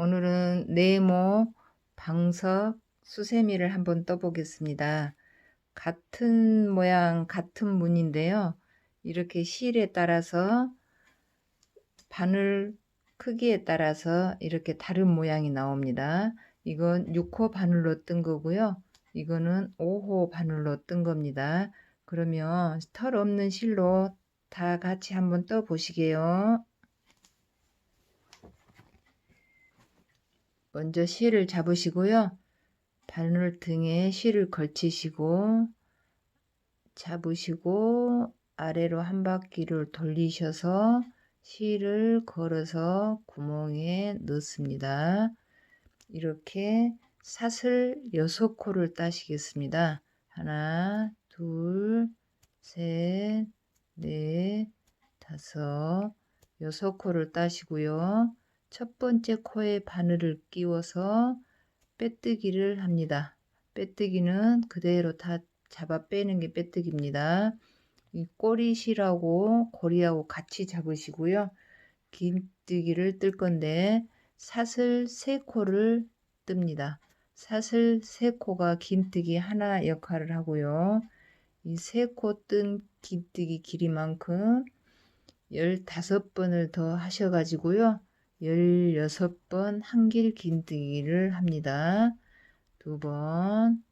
오늘은 네모, 방석, 수세미를 한번 떠보겠습니다. 같은 모양, 같은 문인데요. 이렇게 실에 따라서 바늘 크기에 따라서 이렇게 다른 모양이 나옵니다. 이건 6호 바늘로 뜬 거고요. 이거는 5호 바늘로 뜬 겁니다. 그러면 털 없는 실로 다 같이 한번 떠 보시게요. 먼저 실을 잡으시고요. 바늘 등에 실을 걸치시고 잡으시고 아래로 한 바퀴를 돌리셔서 실을 걸어서 구멍에 넣습니다. 이렇게 사슬 6코를 따시겠습니다. 하나, 둘, 셋, 넷, 다섯, 여섯 코를 따시고요. 첫 번째 코에 바늘을 끼워서 빼뜨기를 합니다. 빼뜨기는 그대로 다 잡아 빼는 게 빼뜨기입니다. 이 꼬리실하고 고리하고 같이 잡으시고요. 긴뜨기를 뜰 건데 사슬 세 코를 뜹니다. 사슬 세 코가 긴뜨기 하나 역할을 하고요. 이세코뜬 긴뜨기 길이만큼 15번을 더 하셔가지고요. 16번 한길 긴뜨기를 합니다. 두 번,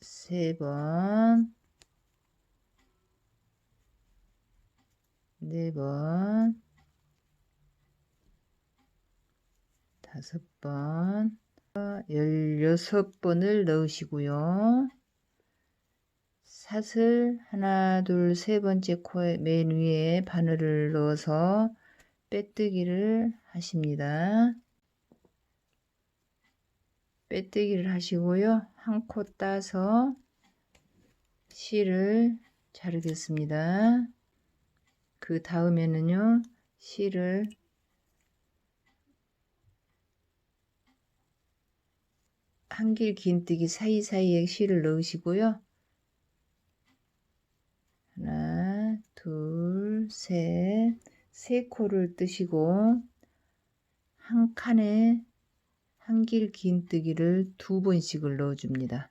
세 번, 네 번, 다섯 번, 16번을 넣으시고요. 사슬 하나, 둘, 세 번째 코에 맨 위에 바늘을 넣어서 빼뜨기를 하십니다. 빼뜨기를 하시고요. 한 코 따서 실을 자르겠습니다. 그 다음에는요. 실을 한길 긴뜨기 사이사이에 실을 넣으시고요. 하나, 둘, 셋, 세 코를 뜨시고 한 칸에 한 길 긴뜨기를 두 번씩을 넣어줍니다.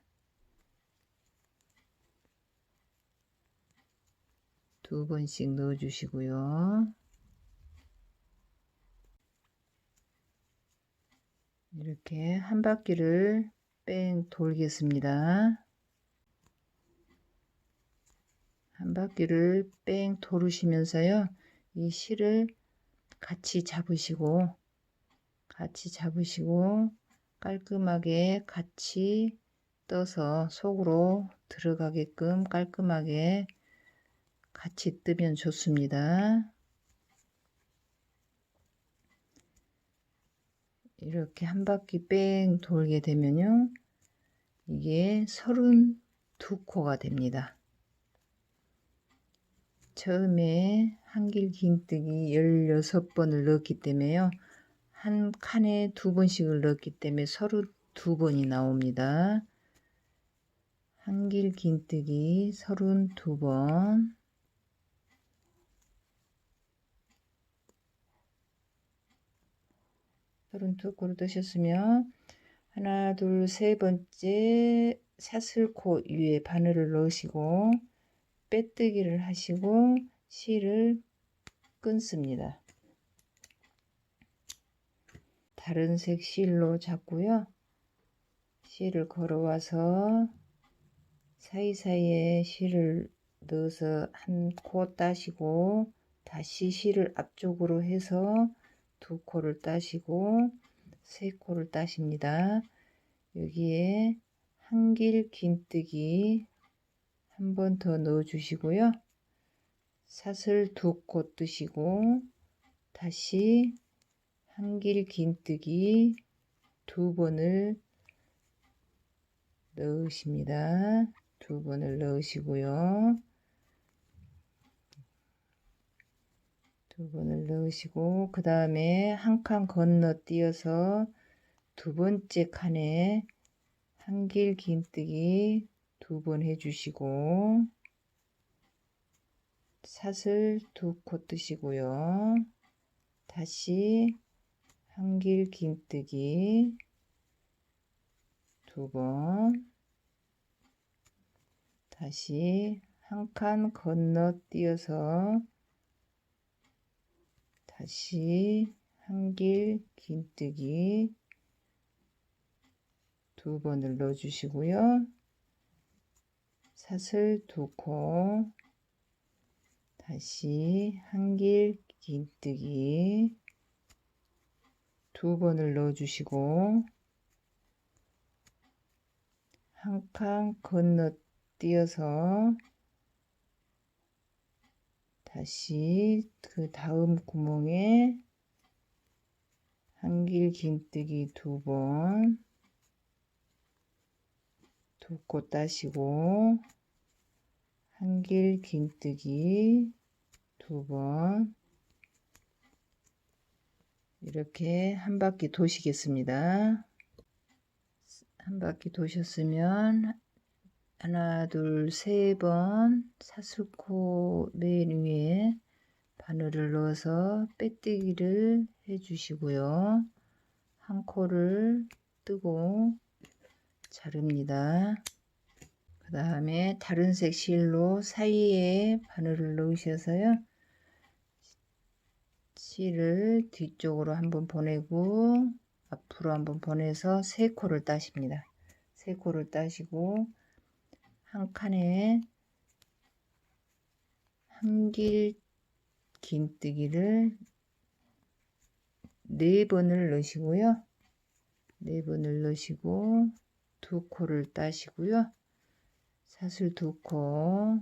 두 번씩 넣어주시고요. 이렇게 한 바퀴를 뺑 돌겠습니다. 한 바퀴를 뺑 돌으시면서요. 이 실을 같이 잡으시고 같이 잡으시고 깔끔하게 같이 떠서 속으로 들어가게끔 깔끔하게 같이 뜨면 좋습니다. 이렇게 한 바퀴 뺑 돌게 되면요. 이게 32코가 됩니다. 처음에 한길 긴뜨기 16번을 넣었기 때문에요. 한 칸에 두 번씩을 넣었기 때문에 32번이 나옵니다. 한길 긴뜨기 32번 32코를 뜨셨으면 하나 둘 세 번째 사슬코 위에 바늘을 넣으시고 빼뜨기를 하시고 실을 끊습니다. 다른 색 실로 잡고요. 실을 걸어와서 사이사이에 실을 넣어서 한 코 따시고 다시 실을 앞쪽으로 해서 두 코를 따시고 세 코를 따십니다. 여기에 한길 긴뜨기 한 번 더 넣어 주시고요. 사슬 두 코 뜨시고 다시 한길 긴뜨기 두 번을 넣으십니다. 두 번을 넣으시고요. 두 번을 넣으시고 그 다음에 한 칸 건너뛰어서 두 번째 칸에 한길 긴뜨기 두 번 해주시고 사슬 두 코 뜨시고요. 다시 한 길 긴뜨기 두 번 다시 한 칸 건너뛰어서 다시 한 길 긴뜨기 두 번을 넣어 주시고요. 사슬 두 코 다시 한길 긴뜨기 두 번을 넣어 주시고 한 칸 건너뛰어서 다시 그 다음 구멍에 한길 긴뜨기 두 번, 두코 따시고, 한길 긴뜨기 두 번, 이렇게 한 바퀴 도시겠습니다. 한 바퀴 도셨으면 하나 둘 세 번 사슬코 맨 위에 바늘을 넣어서 빼뜨기를 해 주시고요. 한 코를 뜨고 자릅니다. 그 다음에 다른 색 실로 사이에 바늘을 넣으셔서요. 실을 뒤쪽으로 한번 보내고 앞으로 한번 보내서 세 코를 따십니다. 세 코를 따시고 한 칸에 한 길 긴뜨기를 네 번을 넣으시고요. 네 번을 넣으시고 두 코를 따시고요. 사슬 두 코,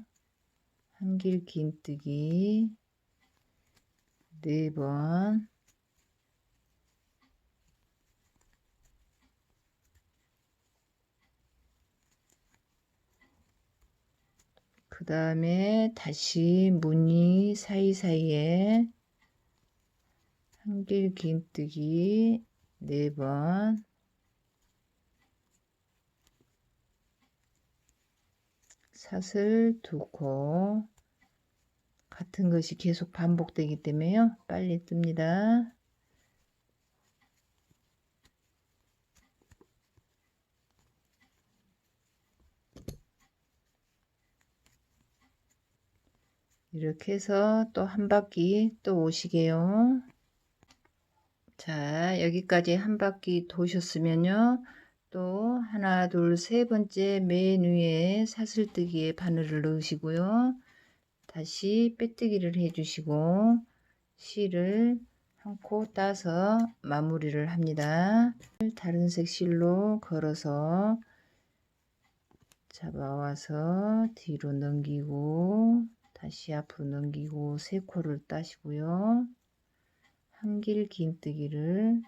한길 긴뜨기 네 번, 그 다음에 다시 무늬 사이사이에 한길 긴뜨기 4번 사슬 두코 같은 것이 계속 반복되기 때문에요. 빨리 뜹니다. 이렇게 해서 또 한 바퀴 또 오시게요. 자, 여기까지 한 바퀴 도셨으면요. 또 하나, 둘, 세 번째 맨 위에 사슬뜨기에 바늘을 넣으시고요. 다시 빼뜨기를 해주시고 실을 한 코 따서 마무리를 합니다. 다른 색 실로 걸어서 잡아와서 뒤로 넘기고 다시 앞으로 넘기고 세 코를 따시고요. 한길 긴뜨기를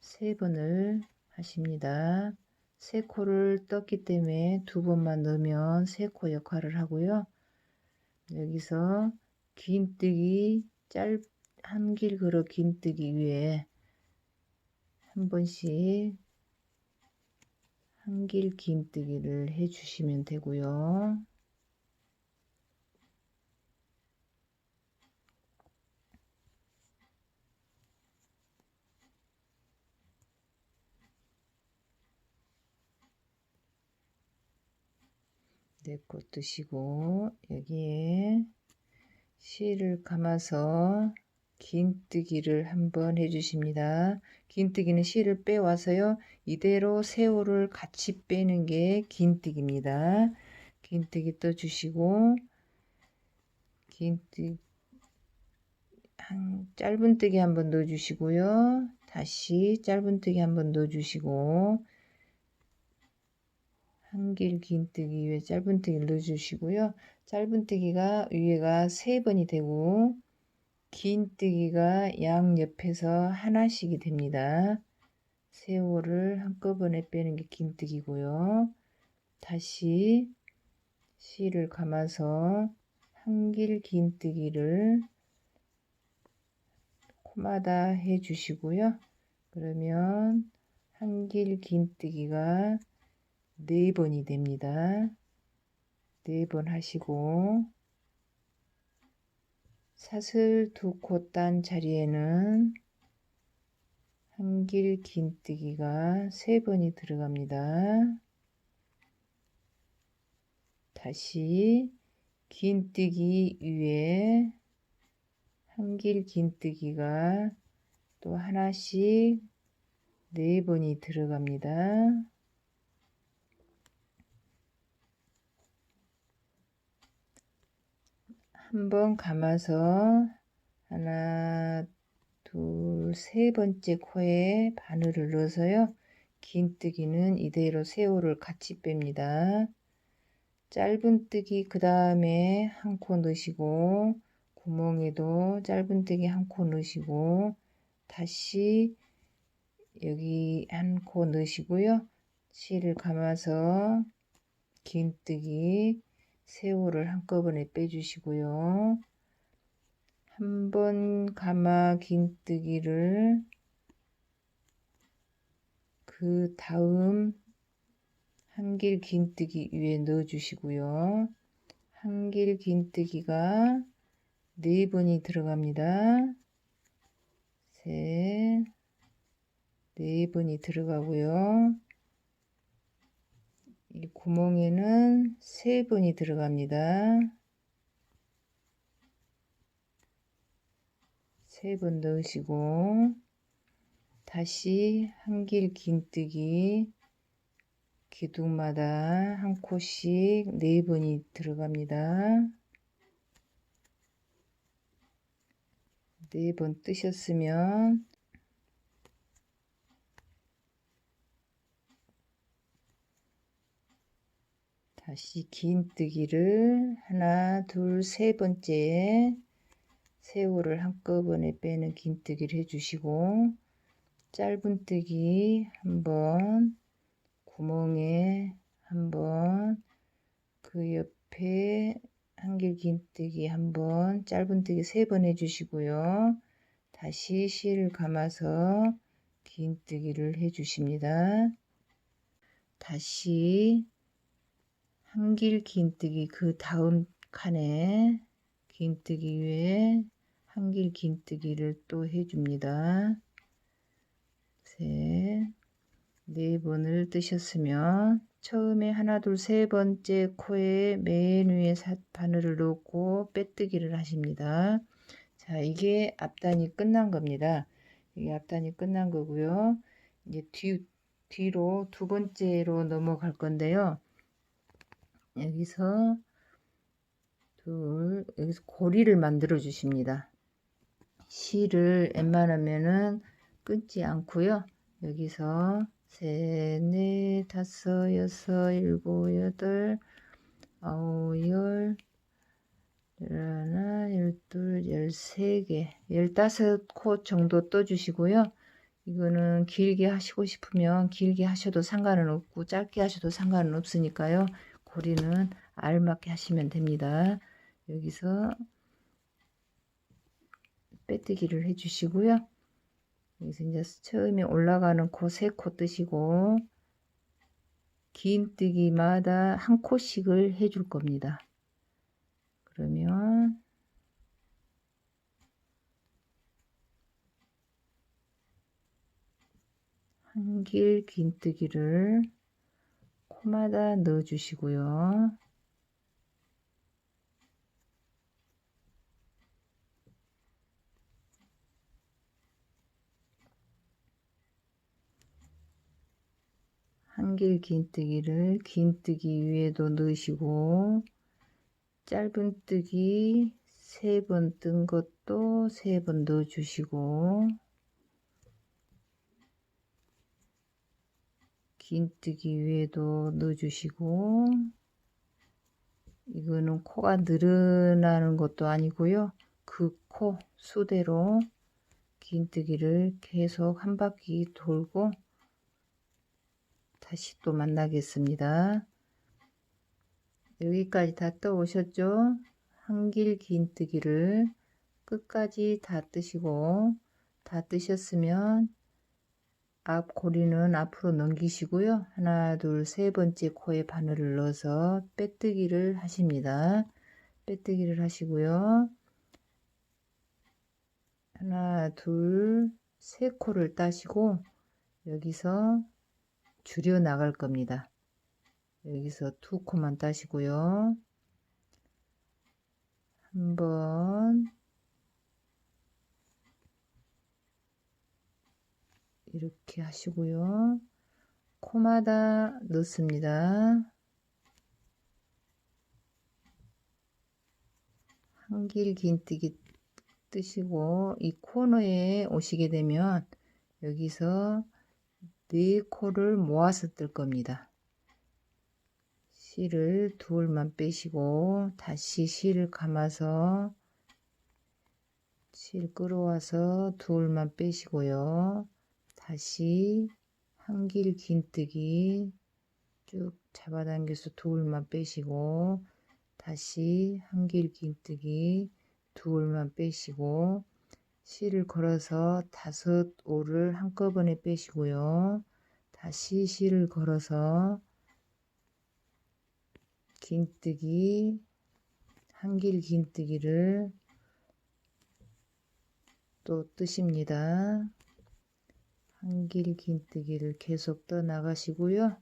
세 번을 하십니다. 세 코를 떴기 때문에 두 번만 넣으면 세 코 역할을 하고요. 여기서 긴뜨기 짧 한 길 걸어 긴뜨기 위에 한 번씩 한길 긴뜨기를 해 주시면 되고요. 내코 뜨시고 여기에 실을 감아서 긴뜨기를 한번 해주십니다. 긴뜨기는 실을 빼와서요. 이대로 세호를 같이 빼는 게 긴뜨기입니다. 긴뜨기 떠주시고 긴뜨기 한 짧은뜨기 한번 넣어주시고요. 다시 짧은뜨기 한번 넣어주시고 한 길 긴뜨기 위에 짧은뜨기를 넣어주시고요. 짧은뜨기가 위에가 세 번이 되고 긴뜨기가 양옆에서 하나씩이 됩니다. 세호를 한꺼번에 빼는 게 긴뜨기고요. 다시 실을 감아서 한길 긴뜨기를 코마다 해 주시고요. 그러면 한길 긴뜨기가 네 번이 됩니다. 네 번 하시고 사슬 두 코 딴 자리에는 한길 긴뜨기가 세 번이 들어갑니다. 다시 긴뜨기 위에 한길 긴뜨기가 또 하나씩 네 번이 들어갑니다. 한번 감아서 하나, 둘, 세 번째 코에 바늘을 넣어서요. 긴뜨기는 이대로 세호를 같이 뺍니다. 짧은뜨기 그 다음에 한 코 넣으시고 구멍에도 짧은뜨기 한 코 넣으시고 다시 여기 한 코 넣으시고요. 실을 감아서 긴뜨기 세호를 한꺼번에 빼주시고요. 한 번 감아 긴뜨기를 그 다음 한길 긴뜨기 위에 넣어 주시고요. 한길 긴뜨기가 네 번이 들어갑니다. 셋, 네 번이 들어가고요. 이 구멍에는 세 번이 들어갑니다. 세 번 넣으시고 다시 한길 긴뜨기 기둥마다 한 코씩 네 번이 들어갑니다. 네 번 뜨셨으면 다시 긴뜨기를 하나 둘 세 번째 새우를 한꺼번에 빼는 긴뜨기를 해주시고 짧은뜨기 한번 구멍에 한번 그 옆에 한길 긴뜨기 한번 짧은뜨기 세 번 해주시고요. 다시 실을 감아서 긴뜨기를 해주십니다. 다시 한길 긴뜨기 그 다음 칸에 긴뜨기 위에 한길 긴뜨기를 또 해줍니다. 셋, 네 번을 뜨셨으면 처음에 하나, 둘, 세 번째 코에 맨 위에 바늘을 넣고 빼뜨기를 하십니다. 자, 이게 앞단이 끝난 겁니다. 이게 앞단이 끝난 거고요. 이제 뒤, 뒤로 두 번째로 넘어갈 건데요. 여기서 둘 여기서 고리를 만들어 주십니다. 실을 웬만하면은 끊지 않고요. 여기서 셋, 넷, 다섯, 여섯, 일곱, 여덟, 아홉, 열, 열하나, 열둘, 열세 개, 열다섯 코 정도 떠 주시고요. 이거는 길게 하시고 싶으면 길게 하셔도 상관은 없고 짧게 하셔도 상관은 없으니까요. 고리는 알맞게 하시면 됩니다. 여기서 빼뜨기를 해주시고요. 여기서 이제 처음에 올라가는 코 세 코 뜨시고 긴 뜨기마다 한 코씩을 해줄 겁니다. 그러면 한길 긴 뜨기를 코마다 넣어 주시고요. 한길 긴뜨기를 긴뜨기 위에도 넣으시고 짧은뜨기 세 번 뜬 것도 세 번 넣어 주시고 긴뜨기 위에도 넣어주시고 이거는 코가 늘어나는 것도 아니고요. 그 코 수대로 긴뜨기를 계속 한 바퀴 돌고 다시 또 만나겠습니다. 여기까지 다 떠오셨죠? 한길 긴뜨기를 끝까지 다 뜨시고 다 뜨셨으면 앞 고리는 앞으로 넘기시고요. 하나, 둘, 세 번째 코에 바늘을 넣어서 빼뜨기를 하십니다. 빼뜨기를 하시고요. 하나, 둘, 세 코를 따시고 여기서 줄여 나갈 겁니다. 여기서 두 코만 따시고요. 한번 이렇게 하시고요. 코마다 넣습니다. 한길 긴뜨기 뜨시고 이 코너에 오시게 되면 여기서 네 코를 모아서 뜰 겁니다. 실을 둘만 빼시고 다시 실을 감아서 실 끌어와서 둘만 빼시고요. 다시 한길 긴뜨기 쭉 잡아당겨서 둘만 빼시고 다시 한길 긴뜨기 둘만 빼시고 실을 걸어서 다섯 오를 한꺼번에 빼시고요. 다시 실을 걸어서 긴뜨기 한길 긴뜨기를 또 뜨십니다. 한길 긴뜨기를 계속 떠 나가시고요.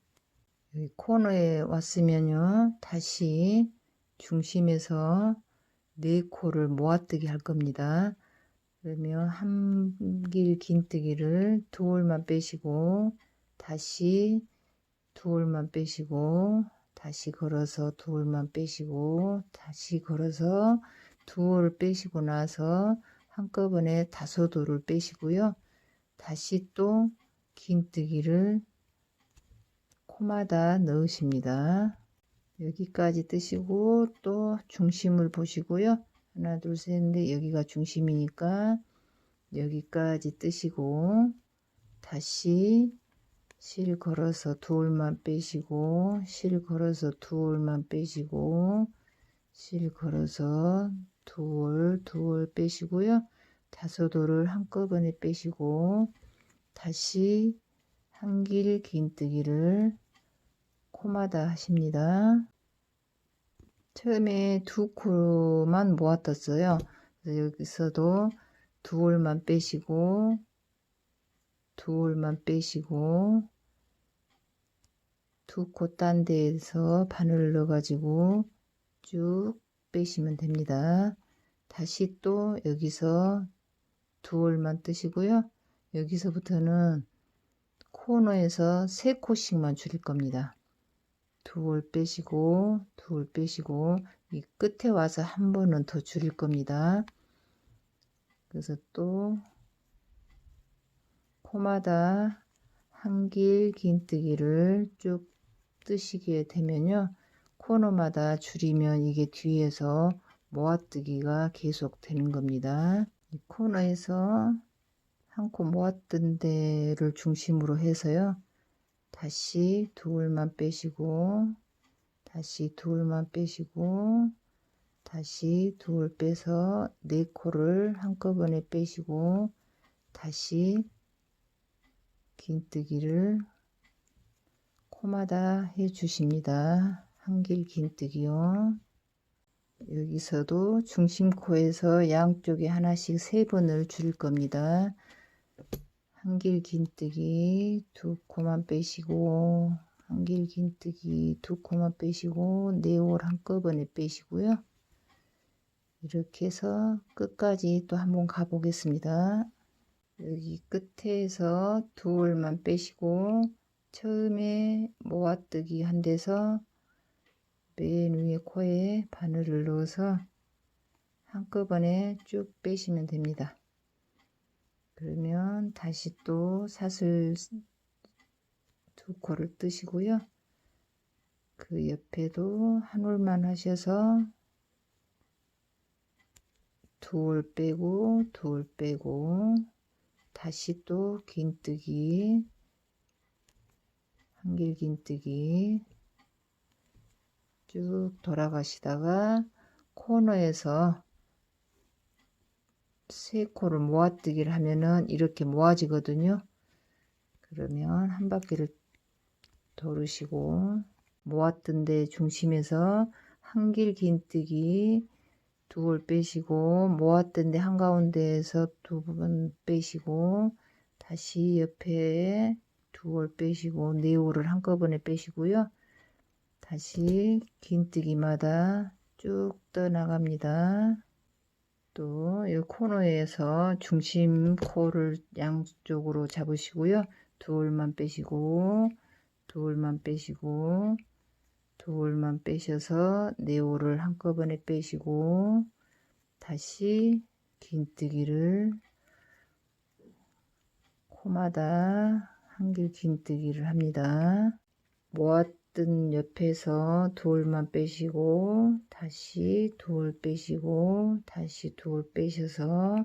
여기 코너에 왔으면요. 다시 중심에서 네 코를 모아뜨기 할 겁니다. 그러면 한길 긴뜨기를 두 올만 빼시고 다시 두 올만 빼시고 다시 걸어서 두 올만 빼시고 다시 걸어서 두 올을 빼시고 나서 한꺼번에 다섯 올을 빼시고요. 다시 또 긴뜨기를 코마다 넣으십니다. 여기까지 뜨시고 또 중심을 보시고요. 하나 둘 셋 넷 여기가 중심이니까 여기까지 뜨시고 다시 실 걸어서 두 올만 빼시고 실 걸어서 두 올만 빼시고 실 걸어서 두 올 두 올 빼시고요 올을 한꺼번에 빼시고 다시 한 길 긴뜨기를 코마다 하십니다. 처음에 두 코만 모았었어요. 여기서도 두 올만 빼시고 두 올만 빼시고 두 코 딴 데에서 바늘을 넣어 가지고 쭉 빼시면 됩니다. 다시 또 여기서 두 올만 뜨시고요 여기서부터는 코너에서 세 코씩만 줄일 겁니다 두 올 빼시고 두 올 빼시고 이 끝에 와서 한 번은 더 줄일 겁니다 그래서 또 코마다 한 길 긴뜨기를 쭉 뜨시게 되면요. 코너마다 줄이면 이게 뒤에서 모아뜨기가 계속 되는 겁니다. 이 코너에서 한 코 모았던 데를 중심으로 해서요. 다시 둘만 빼시고 다시 둘만 빼시고 다시 둘 빼서 네 코를 한꺼번에 빼시고 다시 긴뜨기를 코마다 해 주십니다. 한길 긴뜨기요. 여기서도 중심 코에서 양쪽에 하나씩 세 번을 줄 겁니다. 한길 긴뜨기 두 코만 빼시고 한길 긴뜨기 두 코만 빼시고 네올 한꺼번에 빼시고요. 이렇게 해서 끝까지 또 한번 가보겠습니다. 여기 끝에서 두 올만 빼시고 처음에 모아뜨기 한 데서 맨 위에 코에 바늘을 넣어서 한꺼번에 쭉 빼시면 됩니다. 그러면 다시 또 사슬 두 코를 뜨시고요. 그 옆에도 한 올만 하셔서 두 올 빼고 두 올 빼고 다시 또 긴뜨기 한길 긴뜨기 쭉 돌아가시다가 코너에서 세 코를 모아뜨기를 하면은 이렇게 모아지거든요. 그러면 한 바퀴를 돌으시고 모았던 데 중심에서 한 길 긴뜨기 두 올 빼시고 모았던 데 한가운데에서 두 번 빼시고 다시 옆에 두 올 빼시고 네 올을 한꺼번에 빼시고요. 다시 긴뜨기마다 쭉 떠나갑니다. 또 이 코너에서 중심 코를 양쪽으로 잡으시고요. 두 올만 빼시고 두 올만 빼시고 두 올만 빼셔서 네 올을 한꺼번에 빼시고 다시 긴뜨기를 코마다 한길 긴뜨기를 합니다. 모았 던 옆에서 두 올만 빼시고 다시 두올 빼시고 다시 두올 빼셔서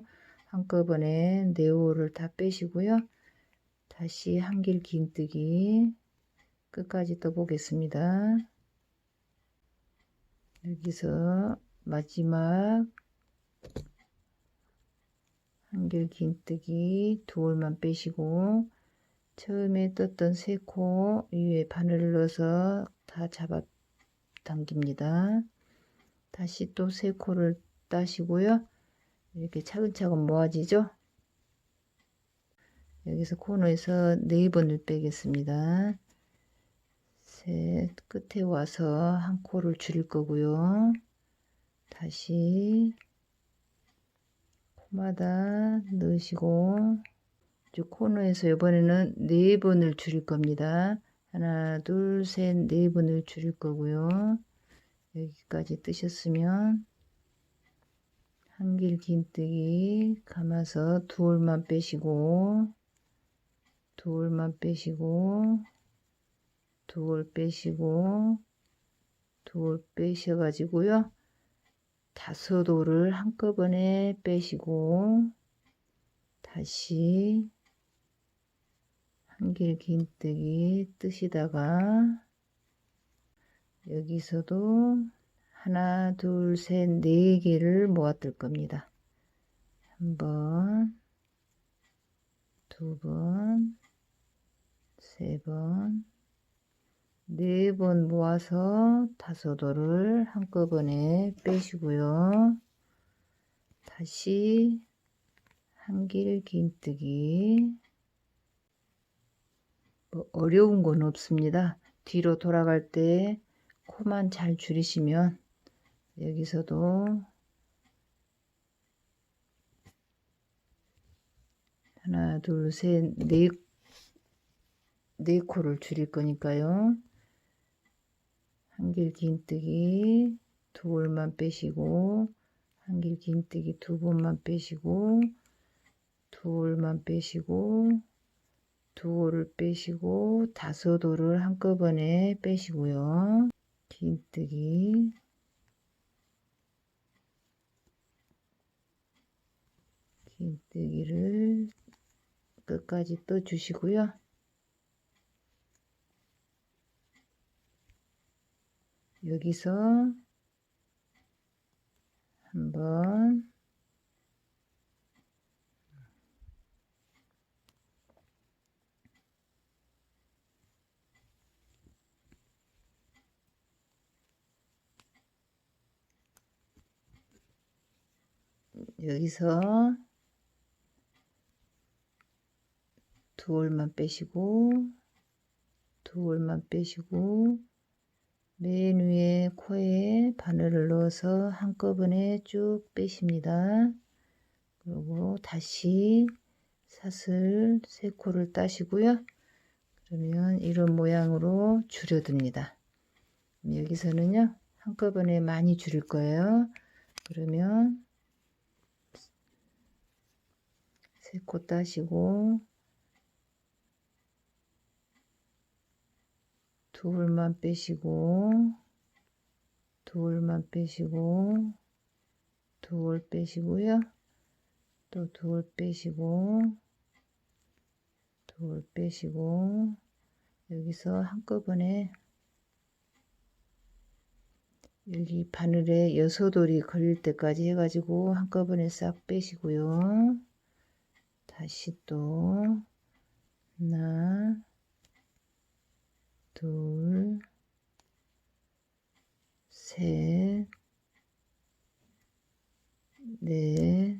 한꺼번에 네 올을 다 빼시고요. 다시 한길 긴뜨기 끝까지 떠보겠습니다. 여기서 마지막 한길 긴뜨기 두 올만 빼시고 처음에 떴던 세코 위에 바늘을 넣어서 다 잡아 당깁니다. 다시 또 세 코를 따시고요. 이렇게 차근차근 모아지죠? 여기서 코너에서 네 번을 빼겠습니다. 셋 끝에 와서 한 코를 줄일 거고요. 다시 코마다 넣으시고 이 코너에서 이번에는 네 번을 줄일 겁니다. 하나, 둘, 셋, 네 번을 줄일 거고요. 여기까지 뜨셨으면 한 길 긴뜨기 감아서 두 올만 빼시고 두 올만 빼시고 두 올 빼시고 두 올 빼셔 가지고요. 다섯 올을 한꺼번에 빼시고 다시 한길 긴뜨기 뜨시다가 여기서도 하나 둘 셋 네 개를 모아뜰 겁니다. 한 번, 두 번, 세 번, 네 번 모아서 올을 한꺼번에 빼시고요. 다시 한길 긴뜨기 뭐 어려운 건 없습니다. 뒤로 돌아갈 때 코만 잘 줄이시면 여기서도 하나 둘셋네 네 코를 줄일 거니까요. 한길 긴뜨기 두 올만 빼시고 한길 긴뜨기 두 번만 빼시고 두 올만 빼시고 두 올을 빼시고 다섯 올을 한꺼번에 빼시고요. 긴뜨기 긴뜨기를 끝까지 떠주시고요. 여기서 한번 여기서 두 올만 빼시고 두 올만 빼시고 맨 위에 코에 바늘을 넣어서 한꺼번에 쭉 빼십니다. 그리고 다시 사슬 세 코를 따시고요. 그러면 이런 모양으로 줄여듭니다. 여기서는요 한꺼번에 많이 줄일 거예요. 그러면 세코 따시고 둘만 빼시고 둘만 빼시고 둘 빼시고요. 또둘 빼시고 둘 빼시고 여기서 한꺼번에 여기 바늘에 여섯 올이 걸릴 때까지 해가지고 한꺼번에 싹 빼시고요 다시 또 하나, 둘, 셋, 넷,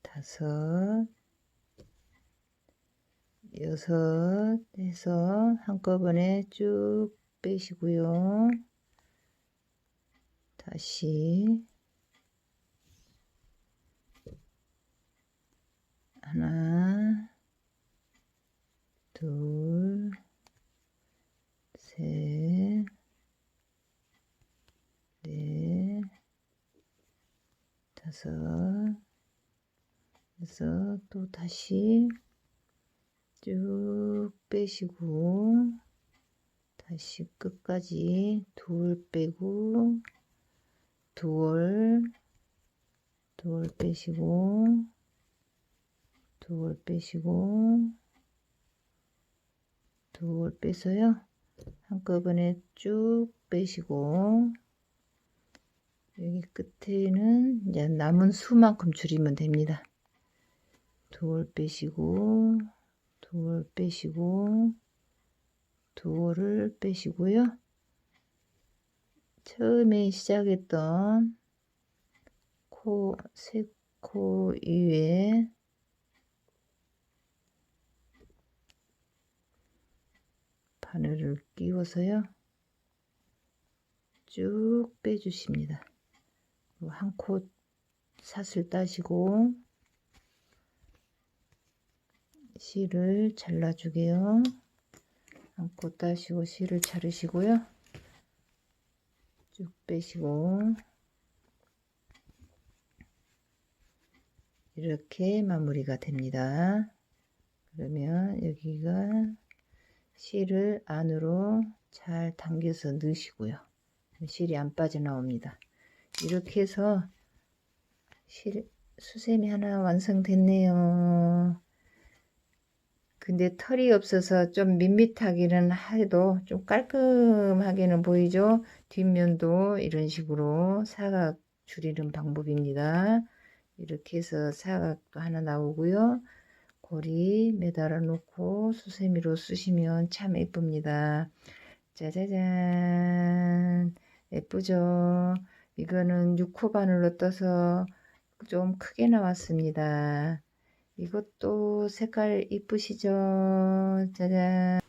다섯, 여섯 해서 한꺼번에 쭉 빼시고요. 다시 하나, 둘, 셋, 넷, 다섯, 그래서 또 다시 쭉 빼시고 다시 끝까지 둘 빼고 둘, 둘 빼시고 둘 빼시고 둘 빼서요 한꺼번에 쭉 빼시고 여기 끝에는 이제 남은 수만큼 줄이면 됩니다. 둘 빼시고 둘 빼시고 둘을 빼시고요. 처음에 시작했던 코, 세코 위에 바늘을 끼워서요. 쭉 빼주십니다. 한코 사슬 따시고 실을 잘라주게요. 한 코 따시고 실을 자르시고요. 쭉 빼시고 이렇게 마무리가 됩니다. 그러면 여기가 실을 안으로 잘 당겨서 넣으시고요. 실이 안 빠져나옵니다. 이렇게 해서 실, 수세미 하나 완성됐네요. 근데 털이 없어서 좀 밋밋하기는 해도 좀 깔끔하게는 보이죠. 뒷면도 이런 식으로 사각 줄이는 방법입니다. 이렇게 해서 사각도 하나 나오고요. 고리 매달아 놓고 수세미로 쓰시면 참 예쁩니다. 짜자잔 예쁘죠? 이거는 6호 바늘로 떠서 좀 크게 나왔습니다. 이것도 색깔 이쁘시죠? 짜잔